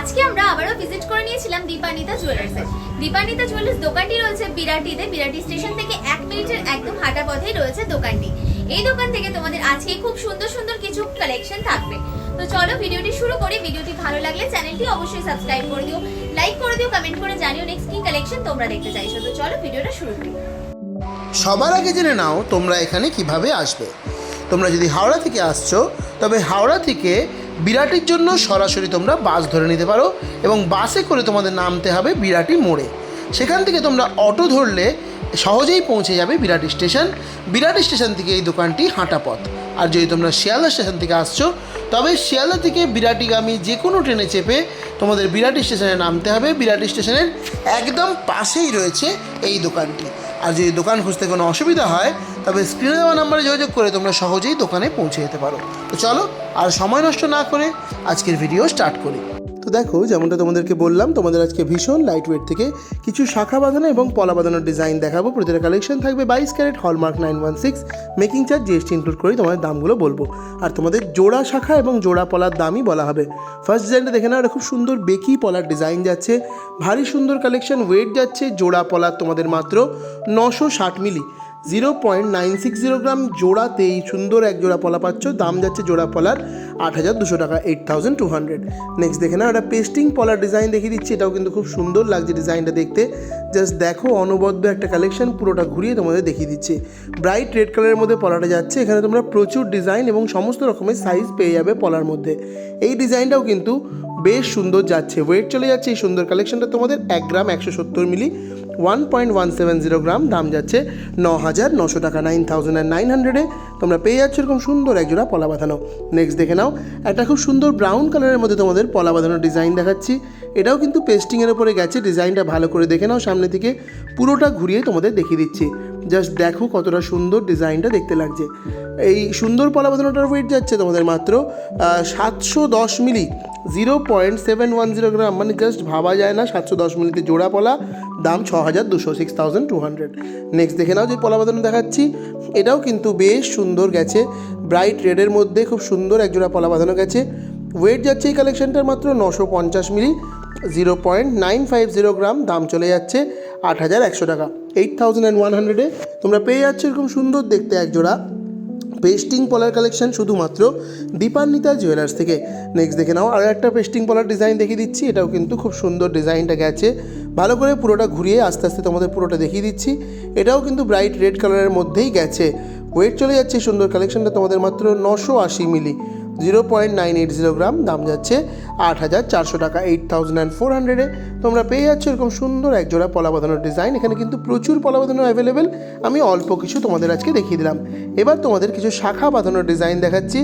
আজকে আমরা আবারও ভিজিট করে নিয়েছিলাম দীপানিতা জুয়েলার্সে দীপানিতা জুয়েলার্স দোকানটি রয়েছে বিরাটিতে। বিরাটি স্টেশন থেকে এক মিনিটের একদম হাঁটা পথেই রয়েছে দোকানটি। এই দোকান থেকে তোমাদের আজকে খুব সুন্দর সুন্দর কিছু কালেকশন থাকবে। তো চলো ভিডিওটি শুরু করি। ভিডিওটি ভালো লাগলে চ্যানেলটি অবশ্যই সাবস্ক্রাইব করে দিও লাইক করে দিও কমেন্ট করে জানিও নেক্সট কি কালেকশন তোমরা দেখতে চাইছো। তো চলো ভিডিওটা শুরু করি। সবার আগে জেনে নাও তোমরা এখানে কীভাবে আসবে। তোমরা যদি হাওড়া থেকে আসছো, তবে হাওড়া থেকে বিরাটির জন্য সরাসরি তোমরা বাস ধরে নিতে পারো এবং বাসে করে তোমাদের নামতে হবে বিরাটি মোড়ে। সেখান থেকে তোমরা অটো ধরলে সহজেই পৌঁছে যাবে বিরাটি স্টেশন। বিরাটি স্টেশন থেকে এই দোকানটি হাঁটা পথ। আর যদি তোমরা শিয়ালদা স্টেশন থেকে আসছো, তবে শিয়ালদা থেকে বিরাটিগামী যে কোনো ট্রেনে চেপে তোমাদের বিরাটি স্টেশনে নামতে হবে। বিরাটি স্টেশনের একদম পাশেই রয়েছে এই দোকানটি। আর যদি দোকান খুঁজতে কোনো অসুবিধা হয়, তবে স্ক্রিনে দেওয়া নাম্বারে যোগাযোগ করে তোমরা সহজেই দোকানে পৌঁছে যেতে পারো। তো চলো আর সময় নষ্ট না করে আজকের ভিডিও স্টার্ট করি। তো দেখো, যেমনটা তোমাদেরকে বললাম, তোমাদের আজকে ভীষণ লাইট ওয়েট থেকে কিছু শাখা বাঁধানো এবং পলা বাঁধানোর ডিজাইন দেখাবো। প্রতিটা কালেকশন থাকবে বাইশ carat hallmark nine one six making charge GST include করেই তোমাদের দামগুলো বলব। আর তোমাদের জোড়া শাখা এবং জোড়া পলার দামই বলা হবে। ফার্স্ট ডিজাইনটা দেখে নাও খুব সুন্দর বেকি পলার ডিজাইন যাচ্ছে। ভারী সুন্দর কালেকশন ওয়েট যাচ্ছে, জোড়া পলার তোমাদের মাত্র নশো ষাট মিলি। Zero point nine six zero gram জোড়াতে এই সুন্দর এক জোড়া পলা পাচ্ছ। দাম যাচ্ছে জোড়া পলার আট হাজার দুশো টাকা eight thousand two hundred next দেখে না একটা পেস্টিং পলার ডিজাইন দেখিয়ে দিচ্ছি। এটাও কিন্তু খুব সুন্দর লাগছে ডিজাইনটা দেখতে। জাস্ট দেখো, অনবদ্য একটা কালেকশন পুরোটা ঘুরিয়ে তোমাদের দেখিয়ে দিচ্ছে। ব্রাইট রেড কালারের মধ্যে পলাটা যাচ্ছে। এখানে তোমরা প্রচুর ডিজাইন এবং সমস্ত রকমের সাইজ পেয়ে যাবে পলার মধ্যে। এই ডিজাইনটাও কিন্তু বেশ সুন্দর যাচ্ছে। ওয়েট চলে যাচ্ছে এই সুন্দর কালেকশনটা তোমাদের এক গ্রাম একশো সত্তর মিলি। One point one seven zero gram দাম যাচ্ছে ন হাজার নশো টাকা নাইন থাউজেন্ড অ্যান্ড নাইন হান্ড্রেডে তোমরা পেয়ে যাচ্ছ এরকম সুন্দর একজোড়া পলা বাঁধানো। নেক্সট দেখে নাও, একটা খুব সুন্দর ব্রাউন কালারের মধ্যে তোমাদের পলা বাঁধানোর ডিজাইন দেখাচ্ছি। এটাও কিন্তু পেস্টিংয়ের উপরে গেছে ডিজাইনটা ভালো করে দেখে নাও সামনে থেকে। পুরোটা ঘুরিয়ে তোমাদের দেখিয়ে দিচ্ছি। জাস্ট দেখো কতটা সুন্দর ডিজাইনটা দেখতে লাগছে। এই সুন্দর পলা ওয়েট যাচ্ছে তোমাদের মাত্র সাতশো দশ মিলি zero point seven one zero gram মানে জাস্ট ভাবা যায় না, সাতশো দশ মিলিতে জোড়া পলা, দাম ছ হাজার দুশো six thousand two hundred next দেখে নাও যে পলা দেখাচ্ছি। এটাও কিন্তু বেশ সুন্দর গেছে। ব্রাইট রেডের মধ্যে খুব সুন্দর এক জোড়া পলা বাঁধানো গেছে। ওয়েট যাচ্ছে এই কালেকশনটার মাত্র নশো পঞ্চাশ মিলি zero point nine five zero gram দাম চলে যাচ্ছে আট হাজার একশো টাকা। এইট থাউজেন্ড অ্যান্ড ওয়ান হান্ড্রেডে তোমরা পেয়ে যাচ্ছ এরকম সুন্দর দেখতে এক জোড়া পেস্টিং পলার কালেকশন শুধুমাত্র দীপান্বিতা জুয়েলার্স থেকে। নেক্সট দেখে নাও আরও একটা পেস্টিং পলার ডিজাইন দেখিয়ে দিচ্ছি, এটাও কিন্তু খুব সুন্দর ডিজাইনটা গেছে। ভালো করে পুরোটা ঘুরিয়ে আস্তে আস্তে তোমাদের পুরোটা দেখিয়ে দিচ্ছি। এটাও কিন্তু ব্রাইট রেড কালারের মধ্যেই গেছে। ওয়েট চলে যাচ্ছে সুন্দর কালেকশনটা তোমাদের মাত্র নশো আশি মিলি। Zero point nine eight zero gram, দাম যাচ্ছে আট হাজার চারশো টাকা এইট থাউজেন্ড অ্যান্ড ফোর হান্ড্রেডে তোমরা পেয়ে যাচ্ছ এরকম সুন্দর এক জোড়া পলা বাঁধানোর ডিজাইন। এখানে কিন্তু প্রচুর পলা বাঁধানো অ্যাভেলেবেল আমি অল্প কিছু তোমাদের আজকে দেখিয়ে দিলাম। এবার তোমাদের কিছু শাখা বাঁধানোর ডিজাইন দেখাচ্ছি।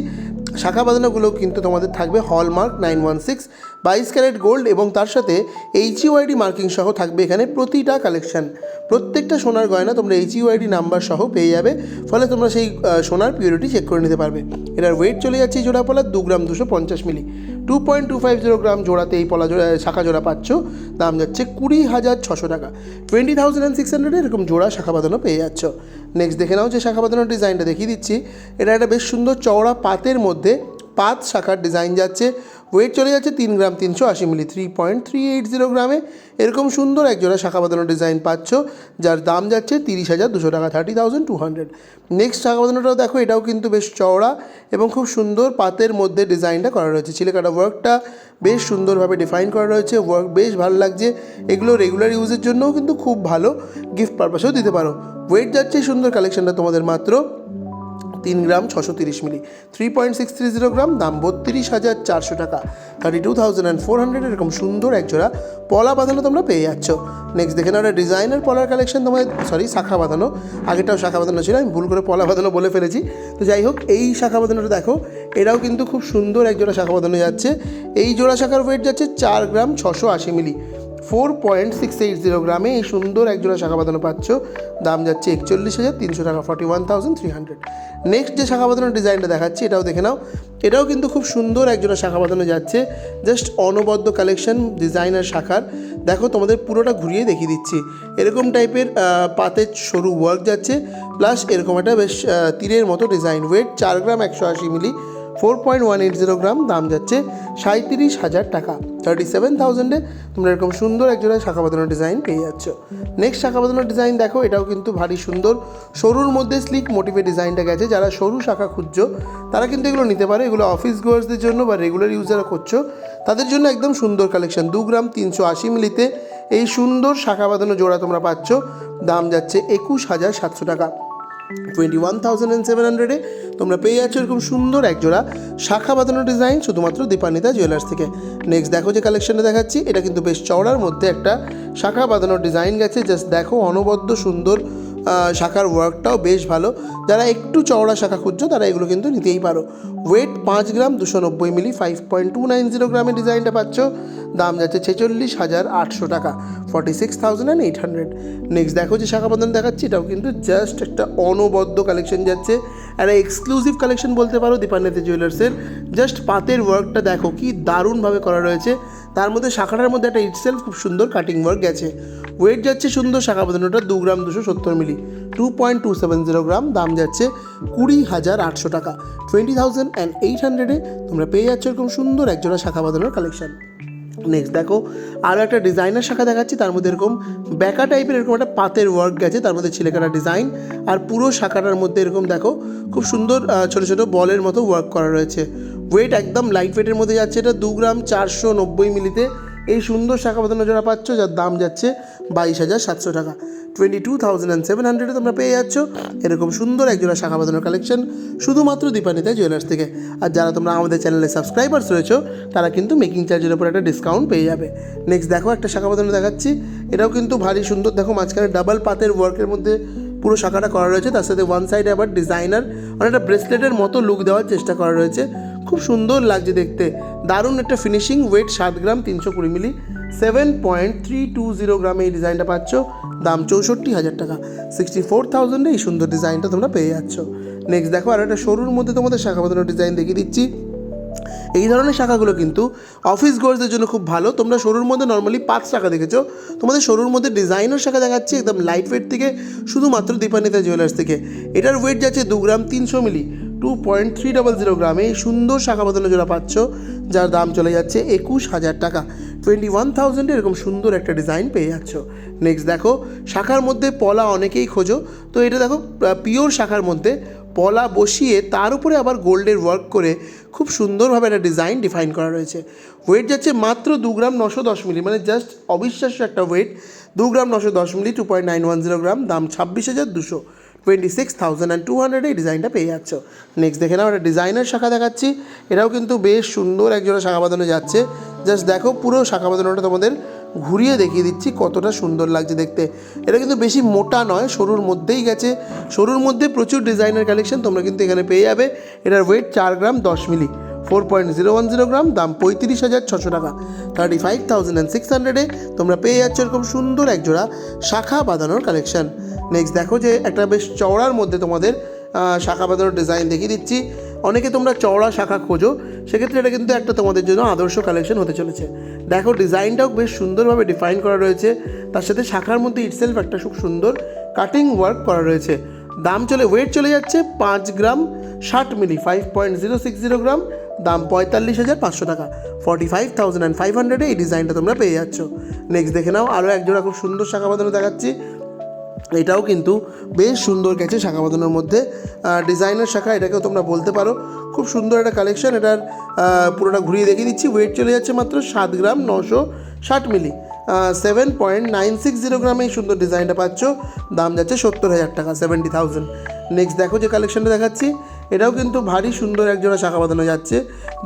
শাখা বাঁধানোগুলো কিন্তু তোমাদের থাকবে হলমার্ক নাইন ওয়ান সিক্স বাইশ ক্যারেট গোল্ড এবং তার সাথে এইচইউআইডি মার্কিং সহ থাকবে এখানে প্রতিটা কালেকশন প্রত্যেকটা সোনার গয়না তোমরা এইচইউআইডি নাম্বার সহ পেয়ে যাবে, ফলে তোমরা সেই সোনার পিউরিটি চেক করে নিতে পারবে। এটার ওয়েট চলে যাচ্ছে এই জোড়া পলা দু গ্রাম দুশো পঞ্চাশ মিলি two point two five zero gram জোড়াতে এই পলা জোড়া শাখা জোড়া পাচ্ছ, দাম যাচ্ছে কুড়ি হাজার ছশো টাকা। টোয়েন্টি থাউজেন্ড অ্যান্ড সিক্স হান্ড্রেডে এরকম জোড়া শাখা বাঁধানো পেয়ে যাচ্ছ। নেক্সট দেখে নাও যে শাখা বাঁধানোর ডিজাইনটা দেখিয়ে দিচ্ছি। এটা একটা বেশ সুন্দর চওড়া পাতের মধ্যে পাত শাখার ডিজাইন যাচ্ছে। ওয়েট চলে যাচ্ছে তিন গ্রাম তিনশো আশি মিলি three point three eight zero গ্রামে। এরকম সুন্দর এক জোড়া শাখা বাঁধানোর ডিজাইন পাচ্ছ, যার দাম যাচ্ছে তিরিশ হাজার দুশো টাকা thirty thousand two hundred next শাখা বাঁধানোটাও দেখো, এটাও কিন্তু বেশ চওড়া এবং খুব সুন্দর পাতের মধ্যে ডিজাইনটা করা রয়েছে। চিলেকাটা ওয়ার্কটা বেশ সুন্দরভাবে ডিফাইন করা রয়েছে ওয়ার্ক বেশ ভালো লাগছে। এগুলো রেগুলার ইউজের জন্যও কিন্তু খুব ভালো গিফট পারপাসেও দিতে পারো। ওয়েট যাচ্ছে সুন্দর কালেকশনটা তোমাদের মাত্র। তিন গ্রাম ছশো তিরিশ মিলি। Three point six three zero gram, দাম বত্রিশ হাজার চারশো টাকা। Thirty two thousand and four hundred এরকম সুন্দর একজোড়া পলা বাঁধানো তোমরা পেয়ে যাচ্ছ। নেক্সট দেখে নাও ডিজাইনার পলার কালেকশন তোমাদের সরি শাখা বাঁধানো। আগেটাও শাখা বাঁধানো ছিল, আমি ভুল করে পলা বাঁধানো বলে ফেলেছি। তো যাই হোক, এই শাখা বাঁধানোটা দেখো, এটাও কিন্তু খুব সুন্দর একজোড়া শাখা বাঁধানো যাচ্ছে। এই জোড়া শাখার ওয়েট যাচ্ছে চার গ্রাম ছশো আশি মিলি। Four point six eight zero গ্রামে এই সুন্দর একজোড়া শাখা বাঁধানো পাচ্ছ। দাম যাচ্ছে একচল্লিশ হাজার তিনশো টাকা forty one thousand three hundred next যে শাখা বাঁধানোর ডিজাইনটা দেখাচ্ছি, এটাও দেখে নাও। এটাও কিন্তু খুব সুন্দর একজোড়া শাখা বাঁধানো যাচ্ছে। জাস্ট অনবদ্য কালেকশন, ডিজাইনার শাখার। দেখো তোমাদের পুরোটা ঘুরিয়ে দেখিয়ে দিচ্ছি। এরকম টাইপের পাতের সরু ওয়ার্ক যাচ্ছে। প্লাস এরকম একটা বেশ তীরের মতো ডিজাইন ওয়েট চার গ্রাম একশো আশি মিলি। Four point one eight zero gram, দাম যাচ্ছে সাঁত্রিশ হাজার টাকা। থার্টি সেভেন থাউজেন্ডে তোমরা এরকম সুন্দর একজোড়া শাখা বাঁধানোর ডিজাইন পেয়ে যাচ্ছ। নেক্সট শাখা বাঁধানোর ডিজাইন দেখো, এটাও কিন্তু ভারী সুন্দর। সরুর মধ্যে স্লিক মোটিভে ডিজাইনটা গেছে, যারা সরু শাখা খুঁজছো, তারা কিন্তু এগুলো নিতে পারে। এগুলো অফিস গোয়ার্সদের জন্য বা রেগুলার ইউজাররা করছ, তাদের জন্য একদম সুন্দর কালেকশন দু গ্রাম তিনশো আশি মিলিতে এই সুন্দর শাখা বাঁধানো জোড়া তোমরা পাচ্ছ, দাম যাচ্ছে একুশ হাজার সাতশো টাকা। Twenty one thousand and seven হান্ড্রেডে তোমরা পেয়ে যাচ্ছ এরকম সুন্দর একজোড়া শাখা বাঁধানো ডিজাইন শুধুমাত্র দীপানিতা জুয়েলার্স থেকে। নেক্সট দেখো যে কালেকশনটা দেখাচ্ছি, এটা কিন্তু বেশ চওড়ার মধ্যে একটা শাখা বাঁধানোর ডিজাইন গেছে। জাস্ট দেখো, অনবদ্য সুন্দর শাখার ওয়ার্কটাও বেশ ভালো। যারা একটু চওড়া শাখা খুঁজছো, তারা এগুলো কিন্তু নিতেই পারো। ওয়েট পাঁচ গ্রাম দুশো নব্বই মিলি five point two nine zero গ্রামের ডিজাইনটা পাচ্ছ। দাম যাচ্ছে ছেচল্লিশ হাজার আটশো টাকা forty six thousand and eight hundred next দেখো যে শাখা বন্ধন দেখাচ্ছি, এটাও কিন্তু জাস্ট একটা অনবদ্য কালেকশন যাচ্ছে। একটা এক্সক্লুসিভ কালেকশন বলতে পারো দীপান্বিতা জুয়েলার্সের জাস্ট পাতের ওয়ার্কটা দেখো কি দারুণভাবে করা রয়েছে। তার মধ্যে শাখাটার মধ্যে একটা ইটসেলফ খুব সুন্দর কাটিং ওয়ার্ক গেছে। ওয়েট যাচ্ছে সুন্দর শাখা বাঁধানোটা দু গ্রাম দুশো সত্তর মিলি। Two point two seven zero gram, দাম যাচ্ছে কুড়ি হাজার আটশো টাকা। টোয়েন্টি থাউজেন্ড অ্যান্ড এইট হান্ড্রেডে তোমরা পেয়ে যাচ্ছ এরকম সুন্দর একজোড়া শাখা বাঁধানোর কালেকশন নেক্সট দেখো আরও একটা ডিজাইনার শাখা দেখাচ্ছি, তার মধ্যে এরকম ব্যাকা টাইপের এরকম একটা পাতের ওয়ার্ক গেছে, তার মধ্যে ছিলেকাটা ডিজাইন আর পুরো শাখাটার মধ্যে এরকম দেখো, খুব সুন্দর ছোট ছোট বলের মতো ওয়ার্ক করা রয়েছে। ওয়েট একদম লাইট ওয়েটের মধ্যে যাচ্ছে। এটা দু গ্রাম চারশো নব্বই মিলিতে। এই সুন্দর শাখা বাঁধানো জোড়া পাচ্ছ, যার দাম যাচ্ছে বাইশ হাজার সাতশো টাকা। Twenty two thousand and seven হান্ড্রেডে তোমরা পেয়ে যাচ্ছ। এরকম সুন্দর একজোড়া শাখা বাঁধানোর কালেকশন শুধুমাত্র দীপানিতা জুয়েলার্স থেকে। আর যারা তোমরা আমাদের চ্যানেলে সাবস্ক্রাইবার্স রয়েছো, তারা কিন্তু মেকিং চার্জের উপর একটা ডিসকাউন্ট পেয়ে যাবে। নেক্সট দেখো একটা শাখা বাঁধানো দেখাচ্ছি। এটাও কিন্তু ভারী সুন্দর। দেখো মাঝখানে ডাবল পাতের ওয়ার্কের মধ্যে পুরো শাখাটা করা রয়েছে। তার সাথে ওয়ান সাইডে আবার ডিজাইনার অনেকটা ব্রেসলেটের মতো লুক দেওয়ার চেষ্টা করা রয়েছে। খুব সুন্দর লাগছে দেখতে। দারুণ একটা ফিনিশিং ওয়েট সাত গ্রাম তিনশো কুড়ি মিলি। Seven point three two zero গ্রামে এই ডিজাইনটা পাচ্ছ। দাম চৌষট্টি হাজার টাকা। সিক্সটি ফোর থাউজেন্ডে এই সুন্দর ডিজাইনটা তোমরা পেয়ে যাচ্ছ। নেক্সট দেখো, আর একটা সরুর মধ্যে তোমাদের শাখা বাঁধানোর ডিজাইন দেখিয়ে দিচ্ছি। এই ধরনের শাখাগুলো কিন্তু অফিস গোয়ার্সদের জন্য খুব ভালো। তোমরা সরুর মধ্যে নর্মালি পাঁচ শাখা দেখেছ। তোমাদের সরুর মধ্যে ডিজাইনার শাখা দেখাচ্ছি একদম লাইট ওয়েট থেকে, শুধুমাত্র দীপানিতা জুয়েলার্স থেকে। এটার ওয়েট যাচ্ছে দু গ্রাম তিনশো মিলি। Two point three double zero গ্রামে সুন্দর শাখা বাঁধানো জোড়া পাচ্ছ, যার দাম চলে যাচ্ছে একুশ হাজার টাকা। টোয়েন্টি ওয়ান থাউজেন্ডে এরকম সুন্দর একটা ডিজাইন পেয়ে যাচ্ছ। নেক্সট দেখো, শাখার মধ্যে পলা অনেকেই খোঁজো। তো এটা দেখো পিওর শাখার মধ্যে পলা বসিয়ে তার উপরে আবার গোল্ডের ওয়ার্ক করে খুব সুন্দরভাবে একটা ডিজাইন ডিফাইন করা রয়েছে। ওয়েট যাচ্ছে মাত্র দু গ্রাম নশো দশ মিলি মানে জাস্ট অবিশ্বাস্য একটা ওয়েট দু গ্রাম নশো দশ মিলি two point nine one zero gram, দাম ছাব্বিশ হাজার দুশো। Twenty six thousand and two হান্ড্রেডে এই ডিজাইনটা পেয়ে যাচ্ছ। নেক্সট দেখে নাও, একটা ডিজাইনার শাখা দেখাচ্ছি। এটাও কিন্তু বেশ সুন্দর একজোড়া শাখা বাঁধানো যাচ্ছে। জাস্ট দেখো, পুরো শাখা বাঁধানোটা তোমাদের ঘুরিয়ে দেখিয়ে দিচ্ছি কতটা সুন্দর লাগছে দেখতে। এটা কিন্তু বেশি মোটা নয়, সরুর মধ্যেই গেছে। সরুর মধ্যে প্রচুর ডিজাইনের কালেকশন তোমরা কিন্তু এখানে পেয়ে যাবে। এটার ওয়েট চার গ্রাম দশ milli. Four point zero one zero gram, দাম পঁয়ত্রিশ হাজার ছশো টাকা। Thirty five thousand and six হান্ড্রেডে তোমরা পেয়ে যাচ্ছ এরকম সুন্দর একজোড়া শাখা বাঁধানোর কালেকশন নেক্সট দেখো যে একটা বেশ চওড়ার মধ্যে তোমাদের শাখা বাঁধানোর ডিজাইন দেখিয়ে দিচ্ছি। অনেকে তোমরা চওড়া শাখা খোঁজো, সেক্ষেত্রে এটা কিন্তু একটা তোমাদের জন্য আদর্শ কালেকশন হতে চলেছে। দেখো ডিজাইনটাও বেশ সুন্দরভাবে ডিফাইন করা রয়েছে। তার সাথে শাখার মধ্যে ইটসেলফ একটা খুব সুন্দর কাটিং ওয়ার্ক করা রয়েছে। দাম চলে ওয়েট চলে যাচ্ছে পাঁচ গ্রাম ষাট milli five point zero six zero gram, দাম পঁয়তাল্লিশ হাজার পাঁচশো টাকা। Forty five thousand and five হান্ড্রেডে এই ডিজাইনটা তোমরা পেয়ে যাচ্ছ। নেক্সট দেখে নাও আরও একজোড়া খুব সুন্দর শাখা বাঁধানো দেখাচ্ছি। এটাও কিন্তু বেশ সুন্দর গেছে শাখা বাঁধানোর মধ্যে ডিজাইনার শাখা, এটাকেও তোমরা বলতে পারো। খুব সুন্দর একটা কালেকশন এটার পুরোটা ঘুরিয়ে দেখিয়ে দিচ্ছি। ওয়েট চলে যাচ্ছে মাত্র সাত গ্রাম নশো ষাট milli seven point nine six zero গ্রামে এই সুন্দর ডিজাইনটা পাচ্ছ। দাম যাচ্ছে সত্তর হাজার টাকা সেভেন্টি থাউজেন্ড নেক্সট দেখো যে কালেকশনটা দেখাচ্ছি। এটাও কিন্তু ভারী সুন্দর একজোড়া শাখা বাঁধানো যাচ্ছে।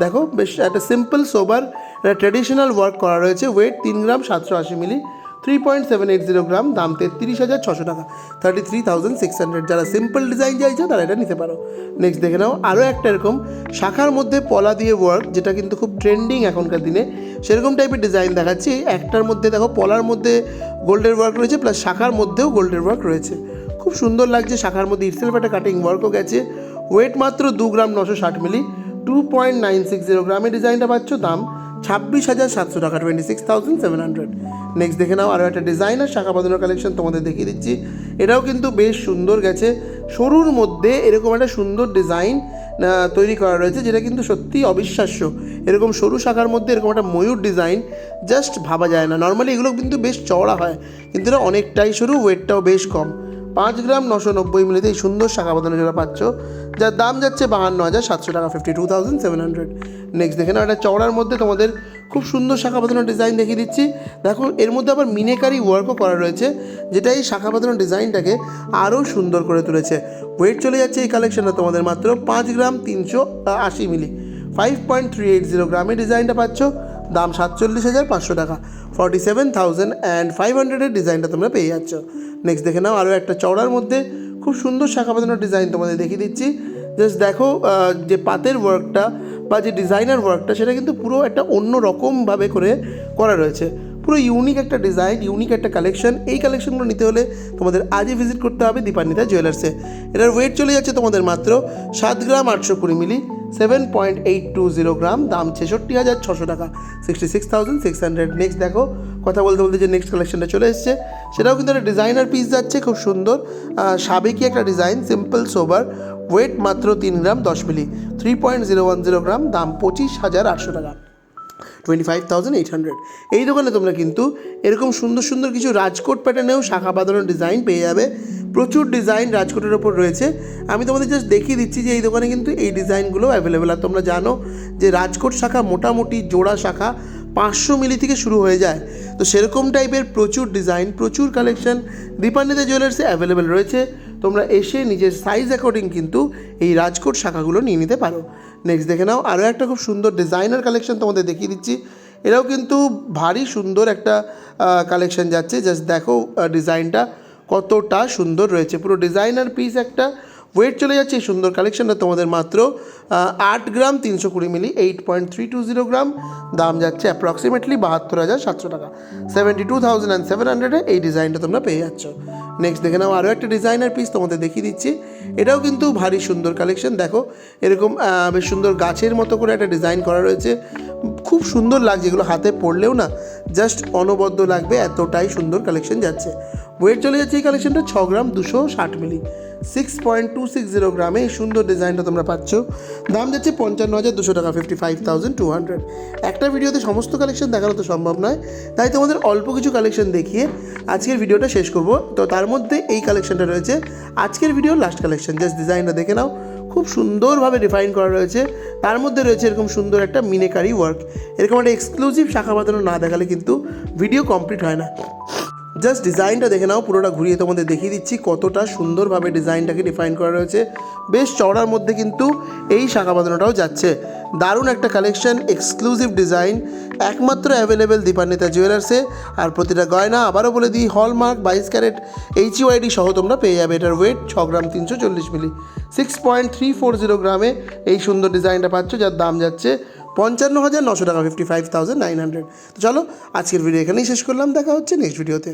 দেখো, বেশ একটা সিম্পল সোবার একটা ট্রেডিশনাল ওয়ার্ক করা রয়েছে। ওয়েট তিন গ্রাম সাতশো আশি milli three point seven eight zero gram দাম তেত্রিশ হাজার ছশো টাকা। Thirty three thousand six hundred যারা সিম্পল ডিজাইন চাইছে, তারা এটা নিতে পারো। নেক্সট দেখে নাও আরও একটা এরকম শাখার মধ্যে পলা দিয়ে ওয়ার্ক যেটা কিন্তু খুব ট্রেন্ডিং এখনকার দিনে। সেরকম টাইপের ডিজাইন দেখাচ্ছি। একটার মধ্যে দেখো, পলার মধ্যে গোল্ডের ওয়ার্ক রয়েছে প্লাস শাখার মধ্যেও গোল্ডের ওয়ার্ক রয়েছে। খুব সুন্দর লাগছে শাখার মধ্যে ইটসেলফ একটা কাটিং ওয়ার্কও গেছে। ওয়েট মাত্র দু গ্রাম নশো ষাট milli two point nine six zero গ্রামের ডিজাইনটা পাচ্ছ, দাম ছাব্বিশ হাজার সাতশো টাকা twenty six thousand seven hundred next দেখে নাও, আরও একটা ডিজাইনার শাখা বাঁধানোর কালেকশন তোমাদের দেখিয়ে দিচ্ছি। এটাও কিন্তু বেশ সুন্দর গেছে। সরুর মধ্যে এরকম একটা সুন্দর ডিজাইন তৈরি করা রয়েছে, যেটা কিন্তু সত্যিই অবিশ্বাস্য। এরকম সরু শাখার মধ্যে এরকম একটা ময়ূর ডিজাইন জাস্ট ভাবা যায় না। নর্মালি এগুলো কিন্তু বেশ চওড়া হয়, কিন্তু এটা অনেকটাই সরু ওয়েটটাও বেশ কম। পাঁচ গ্রাম নশো নব্বই মিলিতে এই সুন্দর শাখা বাঁধানো যেটা পাচ্ছ, যার দাম যাচ্ছে বাহান্ন হাজার সাতশো টাকা fifty two thousand seven hundred next দেখে নাও একটা চওড়ার মধ্যে তোমাদের খুব সুন্দর শাখা বাঁধানো ডিজাইন দেখিয়ে দিচ্ছি। দেখো, এর মধ্যে আবার মিনেকারি ওয়ার্কও করা রয়েছে, যেটা এই শাখা বাঁধানো ডিজাইনটাকে আরও সুন্দর করে তুলেছে। ওয়েট চলে যাচ্ছে এই কালেকশনটা তোমাদের মাত্র পাঁচ গ্রাম তিনশো আশি milli. Five point three eight zero গ্রামের ডিজাইনটা পাচ্ছ। দাম সাতচল্লিশ হাজার পাঁচশো টাকা। Forty seven thousand and five হান্ড্রেডের ডিজাইনটা তোমরা পেয়ে যাচ্ছ। নেক্সট দেখে নাও আরও একটা চওড়ার মধ্যে খুব সুন্দর শাখা বাঁধানোর ডিজাইন তোমাদের দেখিয়ে দিচ্ছি। জাস্ট দেখো যে পাতের ওয়ার্কটা বা যে ডিজাইনার ওয়ার্কটা সেটা কিন্তু পুরো একটা অন্য রকমভাবে করে করা রয়েছে। পুরো ইউনিক একটা ডিজাইন ইউনিক একটা কালেকশন এই কালেকশনগুলো নিতে হলে তোমাদের আজই ভিজিট করতে হবে দীপান্বিতা জুয়েলার্সে এটার ওয়েট চলে যাচ্ছে তোমাদের মাত্র সাত গ্রাম আটশো কুড়ি milli. Seven point eight two zero gram দাম ছেষট্টি হাজার ছশো টাকা। Sixty six thousand six hundred next দেখো, কথা বলতে বলতে যে নেক্সট কালেকশনটা চলে এসছে, সেটাও কিন্তু একটা ডিজাইনার পিস যাচ্ছে, খুব সুন্দর। সাবেকি একটা ডিজাইন সিম্পল সোবার ওয়েট মাত্র তিন গ্রাম দশ milli. Three point zero one zero gram দাম পঁচিশ হাজার আটশো টাকা। Twenty five thousand eight hundred এই দোকানে তোমরা কিন্তু এরকম সুন্দর সুন্দর কিছু রাজকোট প্যাটার্নেও শাখা বাঁধানোর ডিজাইন পেয়ে যাবে। প্রচুর ডিজাইন রাজকোটের ওপর রয়েছে। আমি তোমাদের জাস্ট দেখিয়ে দিচ্ছি যে এই দোকানে কিন্তু এই ডিজাইনগুলো অ্যাভেলেবেল আর তোমরা জানো যে রাজকোট শাখা মোটামুটি জোড়া শাখা পাঁচশো মিলি থেকে শুরু হয়ে যায়। তো সেরকম টাইপের প্রচুর ডিজাইন প্রচুর কালেকশন দীপান্বিতা জুয়েলার্সে অ্যাভেলেবেল রয়েছে। তোমরা এসে নিজের সাইজ অ্যাকর্ডিং কিন্তু এই রাজকোট শাখাগুলো নিয়ে নিতে পারো। নেক্সট দেখে নাও, আরও একটা খুব সুন্দর ডিজাইনার কালেকশন তোমাদের দেখিয়ে দিচ্ছি। এরাও কিন্তু ভারী সুন্দর একটা কালেকশন যাচ্ছে। জাস্ট দেখো ডিজাইনটা কতটা সুন্দর রয়েছে। পুরো ডিজাইনার পিস একটা ওয়েট চলে যাচ্ছে, এই সুন্দর কালেকশনটা তোমাদের মাত্র আট গ্রাম তিনশো কুড়ি milli eight point three two zero gram. দাম যাচ্ছে অ্যাপ্রক্সিমেটলি বাহাত্তর হাজার সাতশো টাকা। Seventy two thousand and seven হান্ড্রেডে এই ডিজাইনটা তোমরা পেয়ে যাচ্ছ। নেক্সট দেখে নাও আরও একটা ডিজাইনার পিস তোমাদের দেখিয়ে দিচ্ছি। এটাও কিন্তু ভারী সুন্দর কালেকশন দেখো। এরকম বেশ সুন্দর গাছের মতো করে একটা ডিজাইন করা রয়েছে। খুব সুন্দর লাগছে, এগুলো হাতে পড়লেও না জাস্ট অনবদ্য লাগবে, এতটাই সুন্দর কালেকশন যাচ্ছে। ওয়েট চলে যাচ্ছে এই কালেকশনটা ছ গ্রাম দুশো ষাট milli. Six point two six zero গ্রামে এই সুন্দর ডিজাইনটা তোমরা পাচ্ছ। দাম যাচ্ছে পঞ্চান্ন হাজার দুশো টাকা fifty five thousand two hundred একটা ভিডিওতে সমস্ত কালেকশন দেখানো তো সম্ভব নয়, তাই তোমাদের অল্প কিছু কালেকশন দেখিয়ে আজকের ভিডিওটা শেষ করব। তো তার মধ্যে এই কালেকশনটা রয়েছে। আজকের ভিডিওর লাস্ট কালেকশন জাস্ট ডিজাইনটা দেখে নাও। খুব সুন্দরভাবে ডিফাইন করা রয়েছে। তার মধ্যে রয়েছে এরকম সুন্দর একটা মিনেকারি ওয়ার্ক এরকম একটা এক্সক্লুসিভ শাখা বাঁধানো না দেখালে কিন্তু ভিডিও কমপ্লিট হয় না। জাস্ট ডিজাইনটা দেখে নাও, পুরোটা ঘুরিয়ে তোমাদের দেখিয়ে দিচ্ছি কতটা সুন্দরভাবে ডিজাইনটাকে ডিফাইন করা রয়েছে। বেশ চড়ার মধ্যে কিন্তু এই শাখা বাঁধানোটাও যাচ্ছে। দারুণ একটা কালেকশন এক্সক্লুসিভ ডিজাইন একমাত্র অ্যাভেলেবেল দীপান্বিতা জুয়েলার্সে আর প্রতিটা গয়না, আবারও বলে দিই হলমার্ক বাইশ ক্যারেট এইচ ইউআইডি সহ তোমরা পেয়ে যাবে। এটার ওয়েট ছ গ্রাম তিনশো চল্লিশ milli six point three four zero গ্রামে এই সুন্দর ডিজাইনটা পাচ্ছ, যার দাম যাচ্ছে পঞ্চান্ন হাজার নশো টাকা fifty five thousand nine hundred তো চলো, আজকের ভিডিও এখানেই শেষ করলাম, দেখা হচ্ছে নেক্সট ভিডিওতে